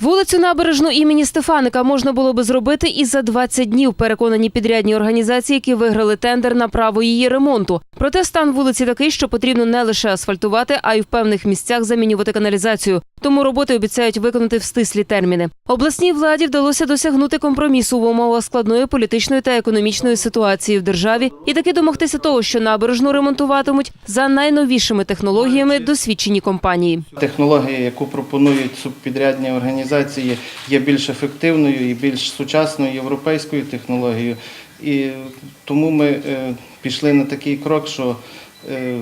Вулицю набережну імені Стефаника можна було би зробити і за 20 днів. Переконані підрядні організації, які виграли тендер на право її ремонту. Проте стан вулиці такий, що потрібно не лише асфальтувати, а й в певних місцях замінювати каналізацію. Тому роботи обіцяють виконати в стислі терміни. Обласній владі вдалося досягнути компромісу в умовах складної політичної та економічної ситуації в державі і таки домогтися того, що набережну ремонтуватимуть за найновішими технологіями досвідчені компанії. Технологія, яку пропонують субпідрядні організації, є більш ефективною і більш сучасною європейською технологією. І тому ми е, пішли на такий крок, що е,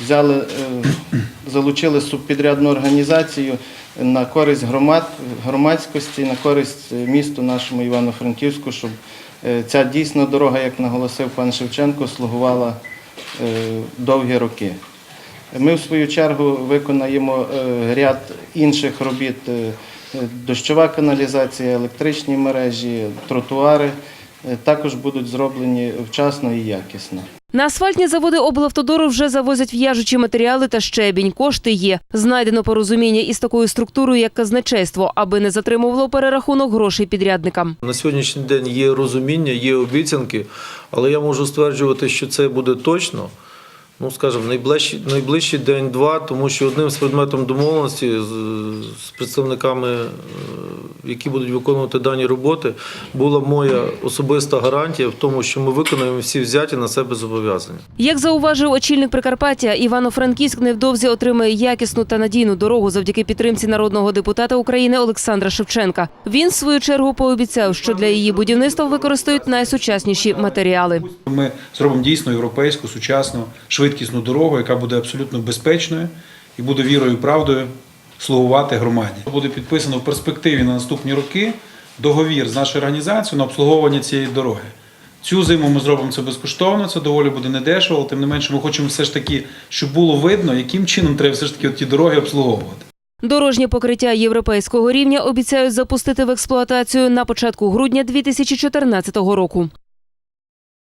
взяли, е, залучили субпідрядну організацію на користь громад, громадськості, на користь е, місту нашому Івано-Франківську, щоб е, ця дійсно дорога, як наголосив пан Шевченко, слугувала довгі роки. Ми, в свою чергу, виконаємо ряд інших робіт: дощова каналізація, електричні мережі, тротуари також будуть зроблені вчасно і якісно. На асфальтні заводи облавтодору вже завозять в'яжучі матеріали та щебінь. Кошти є. Знайдено порозуміння із такою структурою, як казначейство, аби не затримувало перерахунок грошей підрядникам. На сьогоднішній день є розуміння, є обіцянки, але я можу стверджувати, що це буде точно. Ну, скажімо, найближчий, найближчий день-два, тому що одним з предметом домовленості з, представниками, е, які будуть виконувати дані роботи, була моя особиста гарантія в тому, що ми виконаємо всі взяті на себе зобов'язання. Як зауважив очільник Прикарпаття, Івано-Франківськ невдовзі отримає якісну та надійну дорогу завдяки підтримці народного депутата України Олександра Шевченка. Він, в свою чергу, пообіцяв, що для її будівництва використають найсучасніші матеріали. Ми зробимо дійсно європейську, сучасну, швидкісну дорогу, яка буде абсолютно безпечною і буде вірою і правдою слугувати громаді. Буде підписано в перспективі на наступні роки договір з нашою організацією на обслуговування цієї дороги. Цю зиму ми зробимо це безкоштовно, це доволі буде недешево, але тим не менше ми хочемо все ж таки, щоб було видно, яким чином треба все ж таки ті дороги обслуговувати. Дорожнє покриття європейського рівня обіцяють запустити в експлуатацію на початку грудня 2014 року.